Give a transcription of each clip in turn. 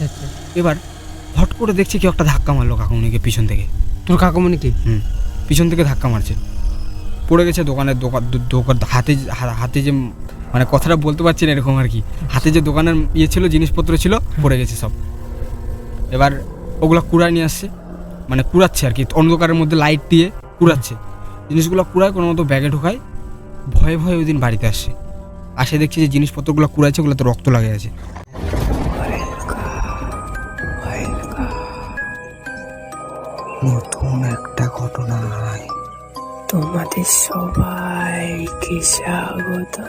আচ্ছা আচ্ছা। এবার হট করে দেখছি কেউ একটা ধাক্কা মারলো কাকুমনিকে পিছন থেকে। তোর কাকুমনি কি? হুম পিছন থেকে ধাক্কা মারছে। পড়ে গেছে দোকানের দোকান দোকান হাতে হাতে যে মানে কথাটা বলতে পারছি না এরকম আর কি। হাতে যে দোকানের ইয়ে ছিল জিনিসপত্র ছিল পড়ে গেছে সব। এবার ওগুলো কুড়ায় নিয়ে আসছে মানে কুড়াচ্ছে আর কি। অন্ধকারের মধ্যে লাইট দিয়ে কুড়াচ্ছে। জিনিসগুলো কুড়ায় কোনো মতো ব্যাগে ঢোকায় ভয়ে ভয়ে ওই দিন বাড়িতে আসছে। আসে দেখছি যে জিনিসপত্রগুলো কুড়াচ্ছে ওগুলোতে রক্ত লাগে আছে। নতুন একটা ঘটনা তোমাদের সবাইকে স্বাগত।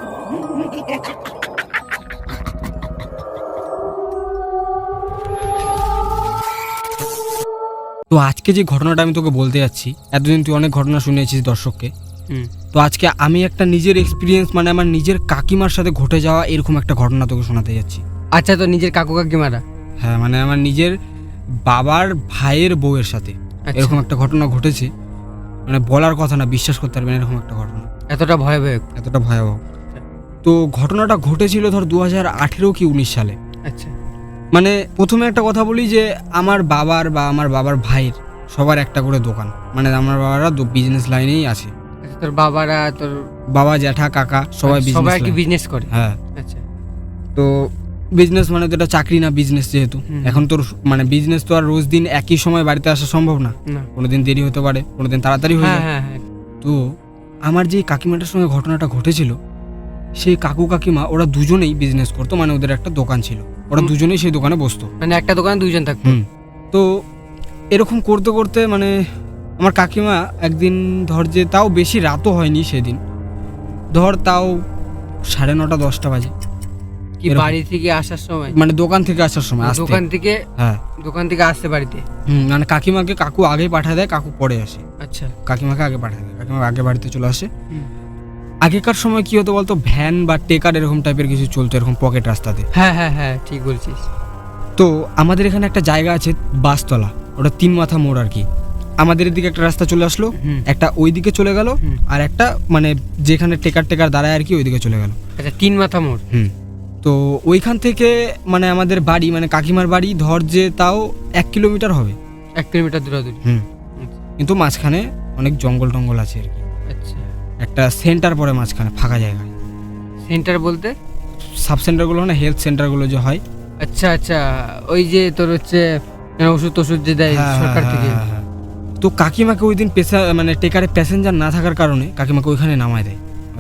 তো আজকে যে ঘটনাটা আমি তোকে বলতে যাচ্ছি এতদিন তুই অনেক ঘটনা শুনেছিস দর্শককে। হুম। তো আজকে আমি একটা নিজের এক্সপিরিয়েন্স মানে আমার নিজের কাকিমার সাথে ঘটে যাওয়া এরকম একটা ঘটনা তোকে শোনাতে যাচ্ছি। আচ্ছা তো নিজের কাকু কাকিমারা? হ্যাঁ মানে আমার নিজের বাবার ভাইয়ের বউয়ের সাথে। এরকম একটা ঘটনা ঘটেছে। মানে বলার কথা না বিশ্বাস করতে পারবেন এরকম একটা ঘটনা। এতটা ভয়াবহ। এতটা ভয়াবহ। তো ঘটনাটা ঘটেছিল ধর দু হাজার আঠেরো কি উনিশ সালে। আচ্ছা। মানে প্রথমে একটা কথা বলি যে আমার বাবার বা আমার বাবার ভাইয়ের সবার একটা করে দোকান। মানে আমার বাবারা বিজনেস লাইনেই আছে। আচ্ছা তোর বাবারা তোর বাবা জ্যাঠা কাকা সবাই আচ্ছা, সবাই কি বিজনেস করে? হ্যাঁ। আচ্ছা। তো বিজনেস মানে তো এটা চাকরি না বিজনেস যেহেতু। এখন তোর মানে বিজনেস তো আর রোজ দিন একই সময় বাড়িতে আসা সম্ভব না। কোনোদিন দেরি হতে পারে কোনোদিন তাড়াতাড়ি হয়ে হ্যাঁ যায়। হ্যাঁ হ্যাঁ। তো আমার যে কাকিমাটার সঙ্গে ঘটনাটা ঘটেছিল সেই কাকু কাকিমা ওরা দুজনেই বিজনেস করতো মানে ওদের একটা দোকান ছিল। ওরা দুজনেই সেই দোকানে বসতো। মানে একটা দোকানে দুইজন থাকতো। তো এরকম করতে করতে মানে আমার কাকিমা একদিন ধর যে তাও বেশি রাতও হয়নি সেদিন। ধর তাও সাড়ে নটা দশটা বাজে। কি বাড়ি থেকে আসার সময়? মানে দোকান থেকে আসার সময় আসতে। দোকান থেকে? হ্যাঁ। দোকান থেকে আসতে বাড়িতে? হুম, মানে কাকিমাকে কাকু আগে পাঠায় দেয় কাকু পরে আসে। আচ্ছা। কাকিমাকে আগে পাঠায় দেয় কাকিমা আগে বাড়িতে চলে আসে। হুম। আগেকার সময় কি হতো বলতো ভ্যান বা টেকার এরকম টাইপের কিছু চলতো এরকম পকেট রাস্তাতে। হ্যাঁ হ্যাঁ হ্যাঁ ঠিক বলছিস। তো আমাদের এখানে একটা জায়গা আছে বাসতলা ওটা তিন মাথা মোড় আর কি। আমাদের এদিকে একটা রাস্তা চলে আসলো হুম। একটা ওই দিকে চলে গেল হুম। আর একটা মানে যেখানে টেকার টেকার দাঁড়ায় আর কি ওইদিকে চলে গেল। আচ্ছা তিন মাথা মোড়। হুম। তো ওইখান থেকে মানে আমাদের বাড়ি মানে কাকিমার বাড়ি ধর যে তাও এক কিলোমিটার হবে। এক কিলোমিটার দূরাদূরি। হুম। কিন্তু মাঝখানে অনেক জঙ্গল টঙ্গল আছে আর কি। আচ্ছা। একটা সেন্টার পড়ে মাঝখানে ফাঁকা জায়গায়। সেন্টার বলতে? সাব সেন্টারগুলো না হেলথ সেন্টারগুলো যে হয়। আচ্ছা আচ্ছা। ওই যে তোর হচ্ছে ওষুধ টষুধ যে দেয় হ্যাঁ, সরকার হ্যাঁ, থেকে। হ্যাঁ। তো কাকিমাকে ওই দিন পেশা মানে টেকারে প্যাসেঞ্জার না থাকার কারণে কাকিমাকে ওইখানে নামায় দেয়।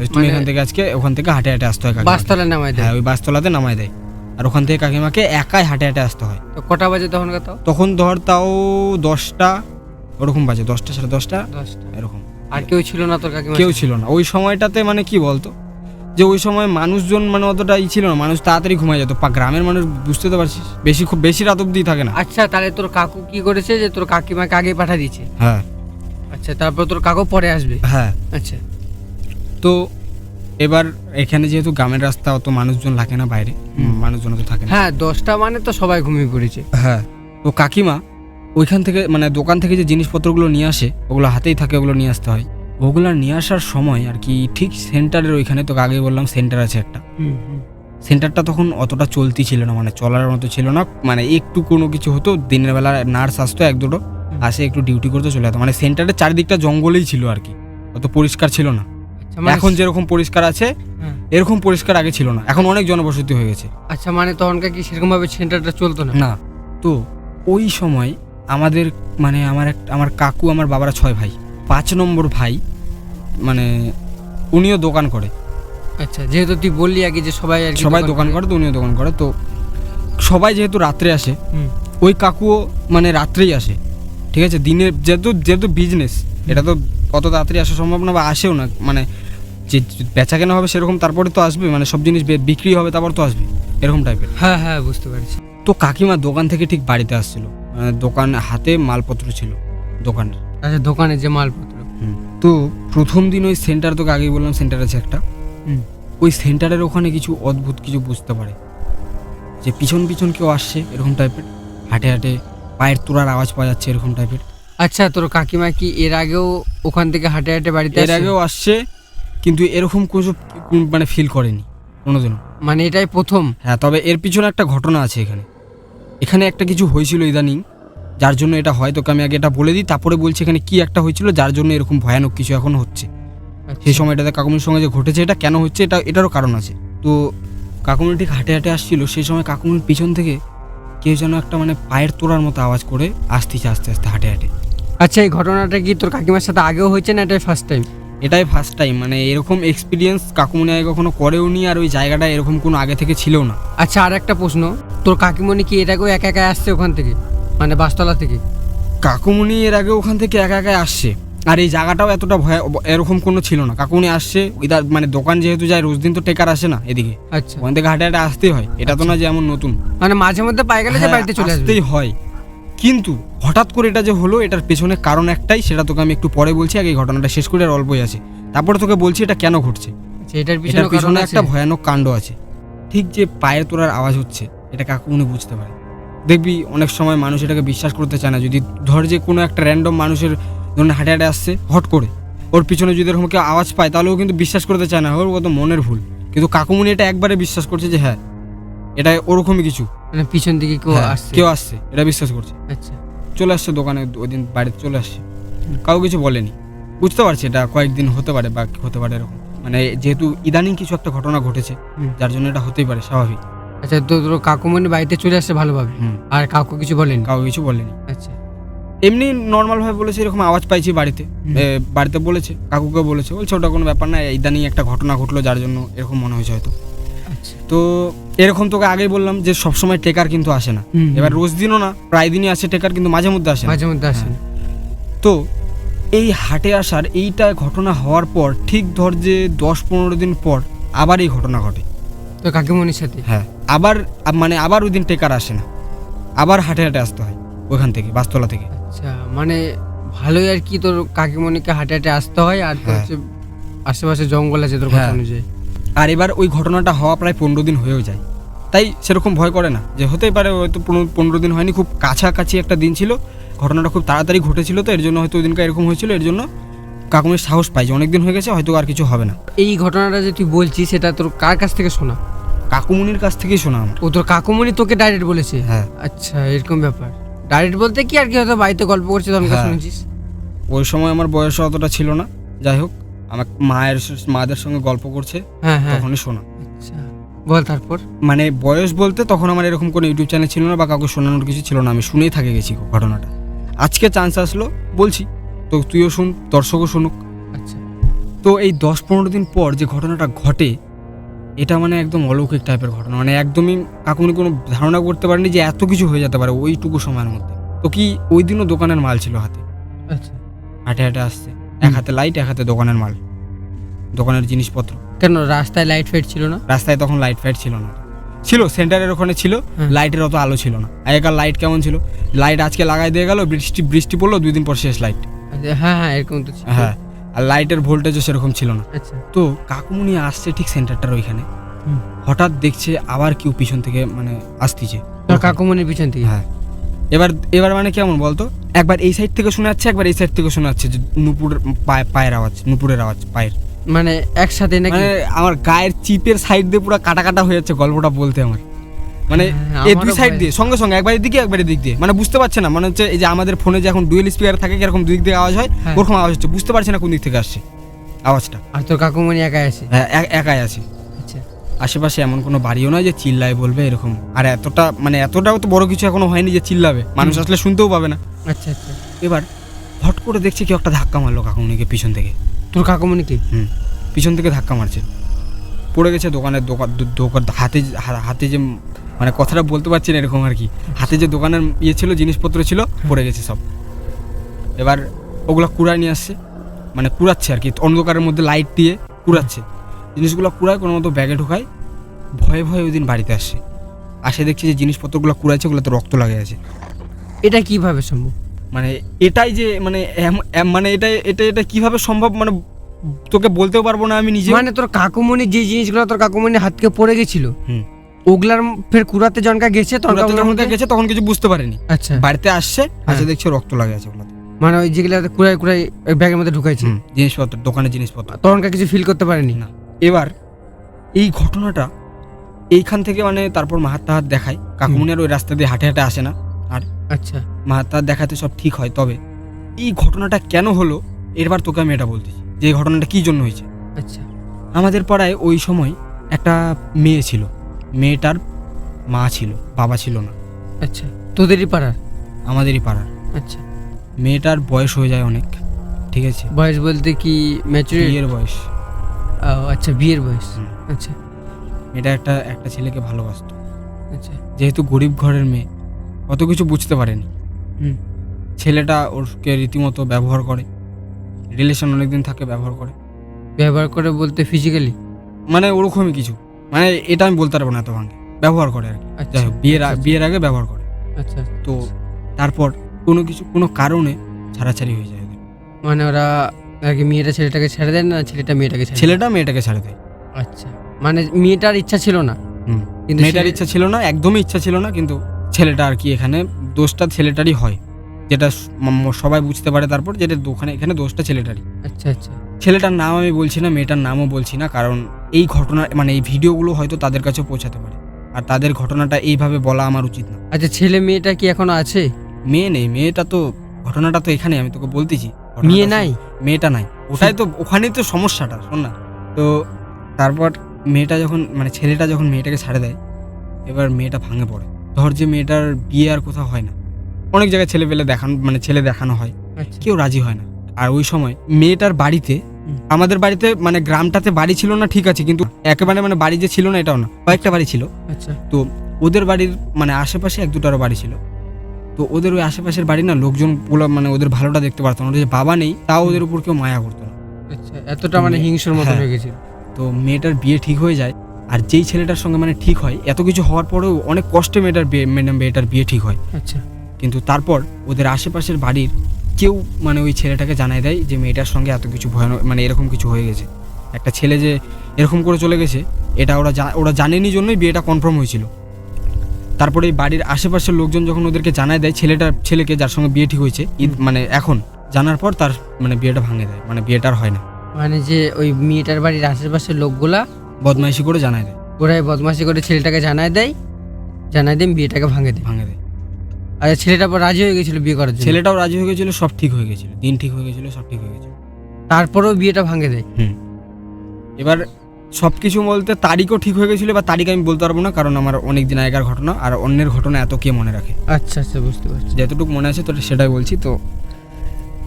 তুমি মানে- এখান থেকে আজকে ওখান থেকে হাঁটে হাঁটে আসতে হয়। বাসতলা নামায় দেয়? হ্যাঁ ওই বাসতলাতে নামায় দেয়। আর ওখান থেকে কাকিমাকে একাই হাঁটে হাঁটে আসতে হয়। তো কটা বাজে তখন কত তখন ধর তাও দশটা ওরকম বাজে দশটা সাড়ে দশটা এরকম। আর কেউ ছিল না তোর কাকিমা কেউ ছিল না। ওই সময়টাতে মানে কি বলতো? যে ওই সময় মানুষজন মানে অতটা ই ছিল না মানুষ তাড়াতাড়ি ঘুমায় যেত। পা- গ্রামের মানুষ বুঝতে তো পারছিস? বেশি খুব বেশি রাত অব্দি থাকে না। আচ্ছা তাহলে তোর কাকু কি করেছে যে তোর কাকিমাকে আগে পাঠা দিয়েছে? হ্যাঁ। আচ্ছা তারপর তোর কাকু পরে আসবে? হ্যাঁ। আচ্ছা। তো এবার এখানে যেহেতু গ্রামের রাস্তা অত মানুষজন লাগে না বাইরে। হুম। মানুষজন তো থাকে না। হ্যাঁ দশটা মানে তো সবাই ঘুমিয়ে পড়েছে। হ্যাঁ। তো কাকিমা ওইখান থেকে মানে দোকান থেকে যে জিনিসপত্রগুলো নিয়ে আসে ওগুলো হাতেই থাকে ওগুলো নিয়ে আসতে হয়। ওগুলো নিয়ে আসার সময় আর কি ঠিক সেন্টারের ওইখানে তো আগে বললাম সেন্টার আছে একটা। সেন্টারটা তখন অতটা চলতি ছিল না মানে চলার মতো ছিল না। মানে একটু কোনো কিছু হতো দিনের বেলা নার্স আসতো এক দুটো আসে একটু ডিউটি করতে চলে যেত। মানে সেন্টারের চারিদিকটা জঙ্গলেই ছিল আর কি। অত পরিষ্কার ছিল না। মানে এখন যেরকম পরিষ্কার আছে হ্যাঁ। এরকম পরিষ্কার আগে ছিল না। এখন অনেক জনবসতি হয়ে গেছে। আচ্ছা মানে তখনকার কি সেরকম ভাবে সেন্টারটা চলতো না? না। তো ওই সময় আমাদের মানে আমার এক আমার কাকু আমার বাবারা ছয় ভাই পাঁচ নম্বর ভাই মানে উনিও দোকান করে। আচ্ছা যেহেতু তুই বললি আগে যে সবাই আর কি সবাই দোকান করে। তো উনিও দোকান করে। তো সবাই যেহেতু রাত্রে আসে হুম। ওই কাকুও মানে রাত্রেই আসে। ঠিক আছে? দিনের যেহেতু যেহেতু বিজনেস এটা তো অত তাড়াতাড়ি আসা সম্ভব না বা আসেও না। মানে যে বেচা কেনা হবে সেরকম তারপরে তো আসবে মানে সব জিনিস বিক্রি হবে তারপর তো আসবে এরকম টাইপের হ্যাঁ হ্যাঁ বুঝতে পারছি। তো কাকিমা দোকান থেকে ঠিক বাড়িতে আসছিল মানে দোকান হাতে মালপত্র ছিল দোকানের। আচ্ছা দোকানে যে মালপত্র। তো প্রথম দিন ওই সেন্টার তোকে আগেই বললাম সেন্টার আছে একটা। ওই সেন্টারের ওখানে কিছু অদ্ভুত কিছু বুঝতে পারে যে পিছন পিছন কেউ আসছে এরকম টাইপের হাঁটে হাঁটে পায়ের তোড়ার আওয়াজ পাওয়া যাচ্ছে এরকম টাইপের আচ্ছা তোর কাকিমা কি এর আগেও ওখান থেকে হাঁটে হাঁটে বাড়িতে এর আগেও আসছে কিন্তু এরকম কিছু মানে ফিল করেনি কোনোদিনও। মানে এটাই প্রথম? হ্যাঁ তবে এর পিছনে একটা ঘটনা আছে এখানে। এখানে একটা কিছু হয়েছিল ইদানিং যার জন্য এটা হয়। তোকে আমি আগে এটা বলে দিই তারপরে বলছি এখানে কি একটা হয়েছিল যার জন্য এরকম ভয়ানক কিছু এখন হচ্ছে। আচ্ছা। সেই সময়টাতে কাকুমনির সঙ্গে যে ঘটেছে এটা কেন হচ্ছে এটা এটারও কারণ আছে। তো কাকুমনি ঠিক হাঁটে হাঁটে আসছিল সেই সময় কাকুমনির পিছন থেকে কেউ যেন একটা মানে পায়ের তোড়ার মতো আওয়াজ করে আসতেছে আস্তে আস্তে হাঁটে হাঁটে। আচ্ছা এই ঘটনাটা কি তোর কাকিমার সাথে আগেও হয়েছে না এটাই ফার্স্ট টাইম এটাই ফার্স্ট টাইম মানে এরকম এক্সপিরিয়েন্স কাকুমনি আগে কখনো করেও নি আর ওই জায়গাটা এরকম কোনো আগে থেকে ছিল না। আচ্ছা আর একটা প্রশ্ন তোর কাকিমণি কি এটাকেও একা একা আসছে ওখান থেকে? মানে বাসতলা থেকে? কাকুমনি এর আগে ওখান থেকে একা একাই আসছে। আর এই জায়গাটাও এতটা ভয় এরকম কোনো ছিল না। কাকুমনি আসছে ইদার মানে দোকান যেহেতু যায় রোজ দিন তো টেকার আসে না এদিকে। আচ্ছা। ওখান থেকে হাঁটে হাঁটে আসতেই হয়। এটা তো না যে এমন নতুন। মানে মাঝে মধ্যে পাই গেলে যে হ্যাঁ, বাড়িতে চলে আসতেই হয়। কিন্তু হঠাৎ করে এটা যে হলো এটার পেছনে কারণ একটাই সেটা তোকে আমি একটু পরে বলছি আগে ঘটনাটা শেষ করে আর অল্পই আছে। তারপরে তোকে বলছি এটা কেন ঘটছে? আচ্ছা, এটার পিছনে? একটা ভয়ানক কাণ্ড আছে। ঠিক যে পায়ের তোলার আওয়াজ হচ্ছে এটা কাকুমনি বুঝতে পারে। দেখবি অনেক সময় মানুষ এটাকে বিশ্বাস করতে চায় না। যদি ধর যে কোনো একটা র্যান্ডম মানুষের ধরুন হাঁটে হাঁটে আসছে হট করে ওর পিছনে যদি এরকম কেউ আওয়াজ পায় তাহলেও কিন্তু বিশ্বাস করতে চায় না। ওর কত মনের ভুল। কিন্তু কাকুমনি এটা একবারে বিশ্বাস করছে যে হ্যাঁ এটা ওরকমই কিছু। মানে পিছন দিকে কেউ হ্যাঁ, আসছে। কেউ আসছে এটা বিশ্বাস করছে। আচ্ছা। চলে আসছে দোকানে ওই দিন বাড়িতে চলে আসছে। কাউ কিছু বলেনি। বুঝতে পারছি এটা কয়েকদিন হতে পারে বা হতে পারে এরকম। মানে যেহেতু ইদানিং কিছু একটা ঘটনা ঘটেছে। যার জন্য এটা হতেই পারে স্বাভাবিক। আচ্ছা তো তোর কাকুমণি বাড়িতে চলে আসছে ভালোভাবে আর কাকু কিছু বলেনি? কাউ কিছু বলেনি। আচ্ছা। এমনি নর্মালভাবে বলেছে এরকম আওয়াজ পাইছি বাড়িতে। বাড়িতে বলেছে কাকুকে বলেছে বলছে ওটা কোনো ব্যাপার না ইদানিং একটা ঘটনা ঘটলো যার জন্য এরকম মনে হয়েছে হয়তো। তো এরকম তোকে আগেই বললাম যে সবসময় টেকার কিন্তু আসে না। এবার রোজ দিনও না প্রায় দিনই আসে টেকার কিন্তু মাঝে মধ্যে আসে মাঝে মধ্যে আসে হ্যাঁ। তো এই হাটে আসার এইটা ঘটনা হওয়ার পর ঠিক ধর যে দশ পনেরো দিন পর আবার এই ঘটনা ঘটে। তো কাকিমণির সাথে? হ্যাঁ। আবার মানে আবার ওই দিন টেকার আসে না। আবার হাটে হাটে আসতে হয় ওইখান থেকে বাসতলা থেকে। আচ্ছা মানে ভালোই আর কি তোর কাকিমণিকে হাঁটে হাঁটে আসতে হয় আর হ্যাঁ। আশেপাশে জঙ্গল আছে তোর কথা হ্যাঁ। অনুযায়ী। আর এবার ওই ঘটনাটা হওয়া প্রায় পনেরো দিন হয়েও যায়। তাই সেরকম ভয় করে না যে হতেই পারে হয়তো পনেরো- দিন হয়নি খুব কাছাকাছি একটা দিন ছিল ঘটনাটা খুব তাড়াতাড়ি ঘটেছিল তো এর জন্য হয়তো ওই দিনটা এরকম হয়েছিল এর জন্য কাকুমির সাহস পাই যে অনেক দিন হয়ে গেছে হয়তো আর কিছু হবে না। এই ঘটনাটা যে তুই বলছিস সেটা তোর কার কাছ থেকে শোনা? কাকুমনির কাছ থেকেই শোনা আমার। ও তোর কাকুমণি তোকে ডাইরেক্ট বলেছে? হ্যাঁ। আচ্ছা এরকম ব্যাপার। ডাইরেক্ট বলতে কি আর কি হয়তো বাড়িতে গল্প করছে তখন হ্যাঁ। শুনেছিস? ওই সময় আমার বয়স অতটা ছিল না যাই হোক। আমার মায়ের মাদের সঙ্গে গল্প করছে হ্যাঁ হ্যাঁ। তখনই শোনা। আচ্ছা। বল তারপর। মানে বয়স বলতে তখন আমার এরকম কোনো ইউটিউব চ্যানেল ছিল না বা কাউকে শোনানোর কিছু ছিল না আমি শুনেই থাকে গেছি ঘটনাটা। আজকে চান্স আসলো বলছি তো তুইও শুন দর্শকও শুনুক। আচ্ছা। তো এই দশ পনেরো দিন পর যে ঘটনাটা ঘটে এটা মানে একদম অলৌকিক টাইপের ঘটনা। মানে একদমই কাকুনি কোনো ধারণা করতে পারেনি যে এত কিছু হয়ে যেতে পারে ওইটুকু সময়ের মধ্যে। তো কি ওই দিনও দোকানের মাল ছিল হাতে? আচ্ছা। হাঁটে হাঁটে আসছে। এক হাতে লাইট এক হাতে দোকানের মাল দোকানের জিনিসপত্র। কেন রাস্তায় লাইট ফাইট ছিল না? রাস্তায় তখন লাইট ফাইট ছিল না। ছিল সেন্টারের ওখানে ছিল লাইটের অত আলো ছিল না। আগেকার লাইট কেমন ছিল? লাইট আজকে লাগাই দিয়ে গেল বৃষ্টি বৃষ্টি পড়ল দুই দিন পর শেষ লাইট আচ্ছা, হ্যাঁ হ্যাঁ এরকম তো হ্যাঁ আর লাইটের ভোল্টেজও সেরকম ছিল না। আচ্ছা। তো কাকুমুনি আসছে ঠিক সেন্টারটার ওইখানে। হঠাৎ দেখছে আবার কেউ পিছন থেকে মানে আসতিছে। তোর কাকুমণির পিছন থেকে? হ্যাঁ। এবার এবার মানে কেমন বলতো? একবার এই সাইড থেকে শোনা যাচ্ছে একবার এই সাইড থেকে শোনা যাচ্ছে নুপুর পায়ের আওয়াজ নুপুরের আওয়াজ পায়ের। মানে একসাথে নাকি? মানে আমার গায়ের চিপের সাইড দিয়ে পুরো কাটা কাটা হয়ে যাচ্ছে গল্পটা বলতে আমার। মানে হ্যাঁ, এই দুই সাইড দিয়ে সঙ্গে সঙ্গে একবার এদিকে একবার এদিক দিয়ে। মানে বুঝতে পারছে না মানে হচ্ছে এই যে আমাদের ফোনে যে এখন ডুয়েল স্পিকার থাকে এরকম দুই দিক থেকে আওয়াজ হয় হ্যাঁ। ওরকম আওয়াজ হচ্ছে বুঝতে পারছে না কোন দিক থেকে আসছে আওয়াজটা। আর তোর কাকুমণি একাই আছে? হ্যাঁ, একাই আছে। আশেপাশে এমন কোনো বাড়িও নয় যে চিল্লায় বলবে এরকম। আর এতটা মানে এতটাও তো বড় কিছু এখনও হয়নি যে চিল্লাবে। মানুষ আসলে শুনতেও পাবে না। আচ্ছা আচ্ছা। এবার হট করে দেখছি কেউ একটা ধাক্কা মারলো কাকুমনিকে পিছন থেকে। তোর কাকুমণি কি? হুম পিছন থেকে ধাক্কা মারছে। পড়ে গেছে দোকানের দোকান দোকান হাতে হাতে যে মানে কথাটা বলতে পারছি না এরকম আর কি। হাতে যে দোকানের ইয়ে ছিল জিনিসপত্র ছিল পড়ে গেছে সব। এবার ওগুলো কুড়ায় নিয়ে আসছে। মানে কুড়াচ্ছে আর কি অন্ধকারের মধ্যে লাইট দিয়ে কুড়াচ্ছে। জিনিসগুলো কুড়ায় কোনো মতো ব্যাগে ঢোকায় ভয়ে ভয়ে ওই দিন বাড়িতে আসছে আসে দেখছি যে জিনিসপত্রগুলো কুড়াচ্ছে ওগুলোতে রক্ত লাগে আছে। এটা কীভাবে সম্ভব? মানে এটাই যে মানে মানে এটা এটা এটা কীভাবে সম্ভব? মানে তোকে বলতেও পারব না আমি নিজে মানে তোর কাকুমণি যে জিনিসগুলো তোর কাকুমণি হাতকে পড়ে গেছিল ওগুলার ফের কুড়াতে জনকা গেছে গেছে তখন কিছু বুঝতে পারেনি। আচ্ছা। বাড়িতে আসছে আসে দেখছে রক্ত লাগে আছে ওগুলোতে। মানে ওই যেগুলো কুড়াই কুড়াই ব্যাগের মধ্যে ঢুকাইছে? জিনিসপত্র দোকানের জিনিসপত্র। তখনকার কিছু ফিল করতে পারেনি? না। এবার এই ঘটনাটা এইখান থেকে মানে তারপর মাহাত্মা হাত দেখায়। কাকুমনি আর ওই রাস্তা দিয়ে হাঁটে হাঁটে আসে না। আর আচ্ছা। মাহাত্মা দেখাতে সব ঠিক হয়। তবে এই ঘটনাটা কেন হলো এরবার তোকে আমি এটা বলতেছি যে এই ঘটনাটা কী জন্য হয়েছে? আচ্ছা। আমাদের পাড়ায় ওই সময় একটা মেয়ে ছিল। মেয়েটার মা ছিল বাবা ছিল না। আচ্ছা। তোদেরই পাড়ার? আমাদেরই পাড়ার। আচ্ছা। মেয়েটার বয়স হয়ে যায় অনেক ঠিক আছে? বয়স বলতে কি ম্যাচুরিটি বিয়ের বয়স। আচ্ছা বিয়ের বয়স। আচ্ছা। মেয়েটা একটা একটা ছেলেকে ভালোবাসতো। আচ্ছা। যেহেতু গরিব ঘরের মেয়ে অত কিছু বুঝতে পারেনি। হুম। ছেলেটা ওরকে রীতিমতো ব্যবহার করে। রিলেশন অনেকদিন থাকে ব্যবহার করে। ব্যবহার করে বলতে ফিজিক্যালি মানে ওরকমই কিছু। মানে এটা আমি বলতে পারব না এত ভাঙে। ব্যবহার করে আর কি। আচ্ছা যাই হোক বিয়ের আচ্ছা, বিয়ের আগে ব্যবহার করে। আচ্ছা তো তারপর কোনো কিছু কোনো কারণে ছাড়াছাড়ি হয়ে যায় মানে ওরা আর কি মেয়েটা ছেলেটাকে ছেড়ে দেয় না ছেলেটা মেয়েটাকে ছেড়ে ছেলেটা মেয়েটাকে ছাড়ে দেয়। আচ্ছা। মানে মেয়েটার ইচ্ছা ছিল না। হুম। কিন্তু মেয়েটার ইচ্ছা ছিল না একদমই ইচ্ছা ছিল না কিন্তু ছেলেটা আর কি এখানে দোষটা ছেলেটারই হয়। যেটা সবাই বুঝতে পারে তারপর যেটা দোকানে এখানে দোষটা ছেলেটারই। আচ্ছা আচ্ছা। ছেলেটার নাম আমি বলছি না মেয়েটার নামও বলছি না কারণ এই ঘটনা মানে এই ভিডিওগুলো হয়তো তাদের কাছে পৌঁছাতে পারে। আর তাদের ঘটনাটা এইভাবে বলা আমার উচিত না। আচ্ছা ছেলে মেয়েটা কি এখনও আছে? মেয়ে নেই মেয়েটা তো ঘটনাটা তো এখানে আমি তোকে বলতেছি। মেয়ে। নাই? মেয়েটা নাই। ওটাই তো ওখানেই তো সমস্যাটা শোন না। তো তারপর মেয়েটা যখন মানে ছেলেটা যখন মেয়েটাকে ছাড়ে দেয় এবার মেয়েটা ভাঙে পড়ে। ধর যে মেয়েটার বিয়ে আর কোথাও হয় না। অনেক জায়গায় ছেলে পেলে দেখানো মানে ছেলে দেখানো হয়। আচ্ছা। কেউ রাজি হয় না। আর ওই সময় মেয়েটার বাড়িতে আমাদের বাড়িতে মানে গ্রামটাতে বাড়ি ছিল না ঠিক আছে কিন্তু একেবারে মানে বাড়ি যে ছিল না এটাও না। কয়েকটা বাড়ি ছিল। আচ্ছা। তো ওদের বাড়ির মানে আশেপাশে এক দুটারও বাড়ি ছিল। তো ওদের ওই আশেপাশের বাড়ি না লোকজন পুরো মানে ওদের ভালোটা দেখতে পারতো না। ওদের যে বাবা নেই তাও ওদের উপর কেউ মায়া করতো না। আচ্ছা এতটা মানে হিংসুর মতো হ্যাঁ। হয়ে গেছে তো মেয়েটার বিয়ে ঠিক হয়ে যায় আর যেই ছেলেটার সঙ্গে মানে ঠিক হয় এত কিছু হওয়ার পরেও অনেক কষ্টে মেয়েটার বিয়ে মেয়েটার বিয়ে ঠিক হয়। আচ্ছা। কিন্তু তারপর ওদের আশেপাশের বাড়ির কেউ মানে ওই ছেলেটাকে জানায় দেয় যে মেয়েটার সঙ্গে এত কিছু ভয়ানক মানে এরকম কিছু হয়ে গেছে। একটা ছেলে যে এরকম করে চলে গেছে এটা ওরা ওরা জানেনি জন্যই বিয়েটা কনফার্ম হয়েছিল। তারপরে এই বাড়ির আশেপাশের লোকজন যখন ওদেরকে জানায় দেয় ছেলেটার ছেলেকে যার সঙ্গে বিয়ে ঠিক হয়েছে ঈদ মানে এখন জানার পর তার মানে বিয়েটা ভাঙে দেয় মানে বিয়েটা আর হয় না। মানে যে ওই মেয়েটার বাড়ির আশেপাশের লোকগুলা বদমাইশি করে জানায় দেয়। ওরাই বদমাইশি করে ছেলেটাকে জানায় দেয় জানায় দেয় বিয়েটাকে ভাঙে দেয়। ভাঙে দেয়। আর ছেলেটা পর রাজি হয়ে গেছিল বিয়ে করার জন্য? ছেলেটাও রাজি হয়ে গেছিল সব ঠিক হয়ে গেছিল দিন ঠিক হয়ে গেছিল সব ঠিক হয়ে গেছিল। তারপরেও বিয়েটা ভাঙে দেয়? হুম। এবার সব কিছু বলতে তারিখও ঠিক হয়ে গেছিল বা তারিখ আমি বলতে পারব না কারণ আমার অনেক দিন আগেকার ঘটনা আর অন্যের ঘটনা এত কে মনে রাখে? আচ্ছা আচ্ছা বুঝতে পারছি। যতটুকু মনে আছে তো সেটাই বলছি তো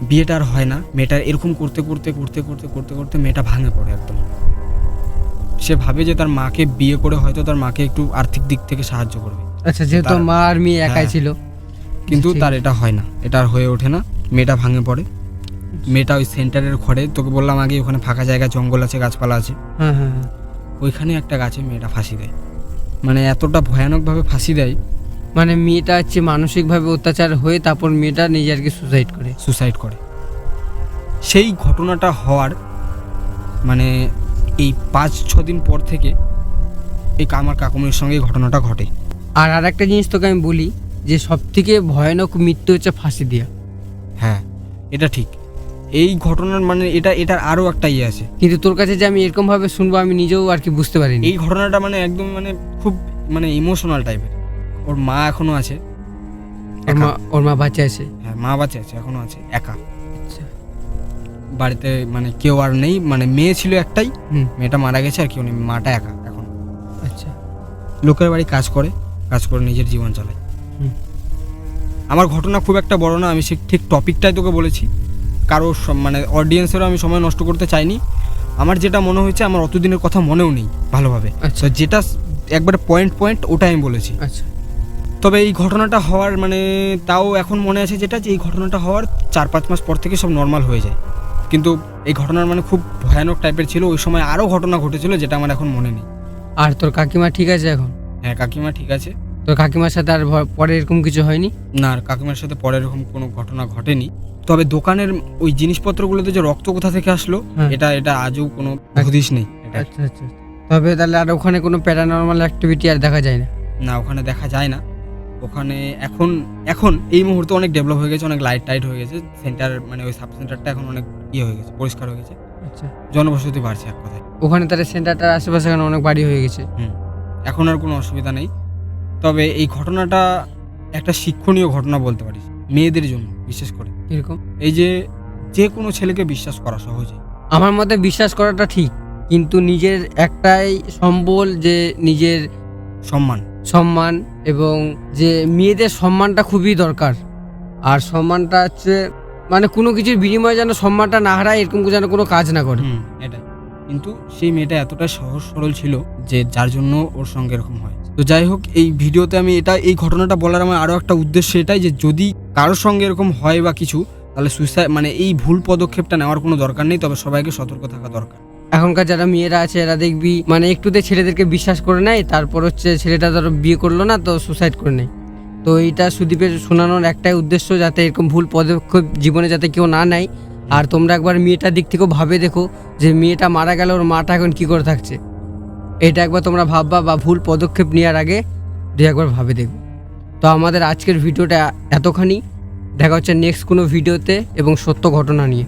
বিয়েটা আর হয় না মেয়েটা এরকম করতে করতে করতে করতে করতে করতে মেয়েটা ভাঙে পড়ে একদম। সে ভাবে যে তার মাকে বিয়ে করে হয়তো তার মাকে একটু আর্থিক দিক থেকে সাহায্য করবে। আচ্ছা যেহেতু মা আর মেয়ে একাই হ্যাঁ। ছিল। কিন্তু তার এটা হয় না এটা আর হয়ে ওঠে না মেয়েটা ভাঙে পড়ে। মেয়েটা ওই সেন্টারের ঘরে তোকে বললাম আগে ওখানে ফাঁকা জায়গা জঙ্গল আছে গাছপালা আছে। হ্যাঁ হ্যাঁ হ্যাঁ। ওইখানে একটা গাছে মেয়েটা ফাঁসি দেয়। মানে এতটা ভয়ানকভাবে ফাঁসি দেয়। মানে মেয়েটা হচ্ছে মানসিকভাবে অত্যাচার হয়ে তারপর মেয়েটা নিজে আর কি সুসাইড করে। সুসাইড করে। সেই ঘটনাটা হওয়ার মানে এই পাঁচ ছ দিন পর থেকে এই আমার কাকুমির সঙ্গে এই ঘটনাটা ঘটে। আর আর একটা জিনিস তোকে আমি বলি যে সব থেকে ভয়ানক মৃত্যু হচ্ছে ফাঁসি দেওয়া হ্যাঁ এটা ঠিক। এই ঘটনার মানে এটা এটার আরও একটা ইয়ে আছে। কিন্তু তোর কাছে যে আমি এরকম ভাবে শুনব আমি নিজেও আর কি বুঝতে পারিনি। এই ঘটনাটা মানে একদম মানে খুব মানে ইমোশনাল টাইপের ওর মা এখনও আছে ওর মা ওর মা বাচ্চা আছে? হ্যাঁ মা বাচ্চা আছে এখনও আছে একা। আচ্ছা। বাড়িতে মানে কেউ আর নেই মানে মেয়ে ছিল একটাই হুম। মেয়েটা মারা গেছে আর কেউ নেই মাটা একা এখন। আচ্ছা। লোকের বাড়ি কাজ করে কাজ করে নিজের জীবন চালায়। হুম। আমার ঘটনা খুব একটা বড় না আমি সে ঠিক টপিকটাই তোকে বলেছি। কারও মানে অডিয়েন্সেরও আমি সময় নষ্ট করতে চাইনি। আমার যেটা মনে হয়েছে আমার অতদিনের কথা মনেও নেই ভালোভাবে। আচ্ছা। যেটা একবারে পয়েন্ট পয়েন্ট ওটাই আমি বলেছি। আচ্ছা। তবে এই ঘটনাটা হওয়ার মানে তাও এখন মনে আছে যেটা যে এই ঘটনাটা হওয়ার চার পাঁচ মাস পর থেকে সব নর্মাল হয়ে যায়। কিন্তু এই ঘটনার মানে খুব ভয়ানক টাইপের ছিল ওই সময় আরও ঘটনা ঘটেছিল যেটা আমার এখন মনে নেই। আর তোর কাকিমা ঠিক আছে এখন? হ্যাঁ কাকিমা ঠিক আছে। তোর কাকিমার সাথে আর পরে এরকম কিছু হয়নি? না আর কাকিমার সাথে পরে এরকম কোনো ঘটনা ঘটেনি। তবে দোকানের ওই জিনিসপত্রগুলোতে যে রক্ত কোথা থেকে আসলো হ্যাঁ। এটা এটা আজও কোনো হদিশ নেই আচ্ছা আচ্ছা তবে তাহলে আর ওখানে কোনো প্যারানর্মাল অ্যাক্টিভিটি আর দেখা যায় না? না ওখানে দেখা যায় না। ওখানে এখন এখন এই মুহূর্তে অনেক ডেভেলপ হয়ে গেছে অনেক লাইট টাইট হয়ে গেছে। সেন্টার মানে ওই সাব সেন্টারটা এখন অনেক ইয়ে হয়ে গেছে পরিষ্কার হয়ে গেছে। আচ্ছা। জনবসতি বাড়ছে এক কথায়। ওখানে তাহলে সেন্টারটার আশেপাশে এখন অনেক বাড়ি হয়ে গেছে। হুম। এখন আর কোনো অসুবিধা নেই। তবে এই ঘটনাটা একটা শিক্ষণীয় ঘটনা বলতে পারিস মেয়েদের জন্য। বিশেষ করে। এরকম এই যে যে কোনো ছেলেকে বিশ্বাস করা সহজে। আমার মতে বিশ্বাস করাটা ঠিক কিন্তু নিজের একটাই সম্বল যে নিজের সম্মান। সম্মান এবং যে মেয়েদের সম্মানটা খুবই দরকার। আর সম্মানটা হচ্ছে মানে কোনো কিছুর বিনিময়ে যেন সম্মানটা না হারায় এরকম যেন কোনো কাজ না করে। এটাই। কিন্তু সেই মেয়েটা এতটা সহজ সরল ছিল যে যার জন্য ওর সঙ্গে এরকম হয়। তো যাই হোক, এই ভিডিওতে আমি এটা, এই ঘটনাটা বলার আমার আরও একটা উদ্দেশ্য এটাই যে যদি কারোর সঙ্গে এরকম হয় বা কিছু, তাহলে সুইসাইড মানে এই ভুল পদক্ষেপটা নেওয়ার কোনো দরকার নেই, তবে সবাইকে সতর্ক থাকা দরকার। এখনকার যারা মেয়েরা আছে, এরা দেখবি মানে একটুতে ছেলেদেরকে বিশ্বাস করে নেয়, তারপর হচ্ছে ছেলেটা ধরো বিয়ে করল না, তো সুসাইড করে নেয়। তো এইটা সুদীপের শোনানোর একটাই উদ্দেশ্য, যাতে এরকম ভুল পদক্ষেপ জীবনে যাতে কেউ না নেয়। আর তোমরা একবার মেয়েটার দিক থেকেও ভাবে দেখো যে মেয়েটা মারা গেল, ওর মাটা এখন কী করে থাকছে। এটা একবার তোমরা ভাববা বা ভুল পদক্ষেপ নেওয়ার আগে দু একবার ভাবে দেখো। তো আমাদের আজকের ভিডিওটা এতখানি। দেখা হচ্ছে নেক্সট কোনো ভিডিওতে এবং সত্য ঘটনা নিয়ে।